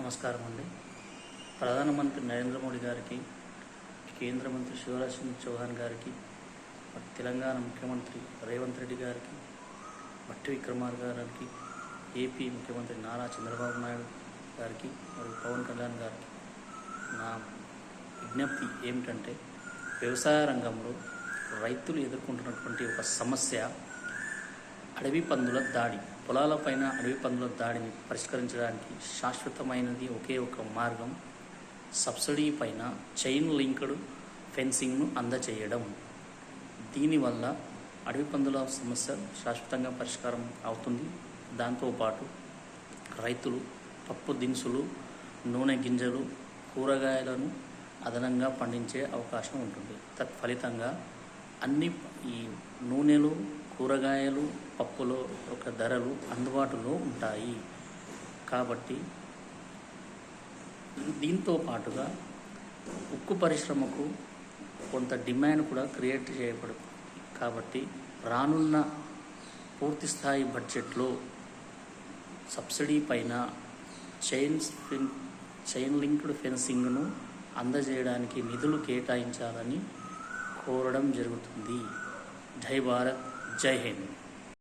నమస్కారం అండి ప్రధానమంత్రి నరేంద్ర మోడీ గారికి కేంద్ర మంత్రి శివరాజ్ సింగ్ చౌహాన్ గారికి తెలంగాణ ముఖ్యమంత్రి రేవంత్ రెడ్డి గారికి భట్టి విక్రమార్ గారికి ఏపీ ముఖ్యమంత్రి నారా చంద్రబాబు నాయుడు గారికి మరియు పవన్ కళ్యాణ్ గారికి నా విజ్ఞప్తి ఏమిటంటే వ్యవసాయ రంగంలో రైతులు ఎదుర్కొంటున్నటువంటి ఒక సమస్య అడవి పందుల దాడి. పొలాలపైన అడవి పందుల దాడిని పరిష్కరించడానికి శాశ్వతమైనది ఒకే ఒక మార్గం సబ్సిడీ పైన చైన్ లింక్డ్ ఫెన్సింగ్ను అందచేయడం. దీనివల్ల అడవి పందుల సమస్య శాశ్వతంగా పరిష్కారం అవుతుంది. దాంతోపాటు రైతులు పప్పు దినుసులు నూనె గింజలు కూరగాయలను అదనంగా పండించే అవకాశం ఉంటుంది. తత్ఫలితంగా అన్ని ఈ నూనెలు కూరగాయలు పప్పులో ఒక ధరలు అందుబాటులో ఉంటాయి. కాబట్టి దీంతో పాటుగా ఉక్కు పరిశ్రమకు కొంత డిమాండ్ కూడా క్రియేట్ చేయబడుతుంది కాబట్టి రానున్న పూర్తి స్థాయి బడ్జెట్లో సబ్సిడీ పైన చైన్ ఫిన్ చైన్ లింక్డ్ ఫెన్సింగ్ను అందజేయడానికి నిధులు కేటాయించాలని కోరడం జరుగుతుంది. జై భారత్! జై హింద్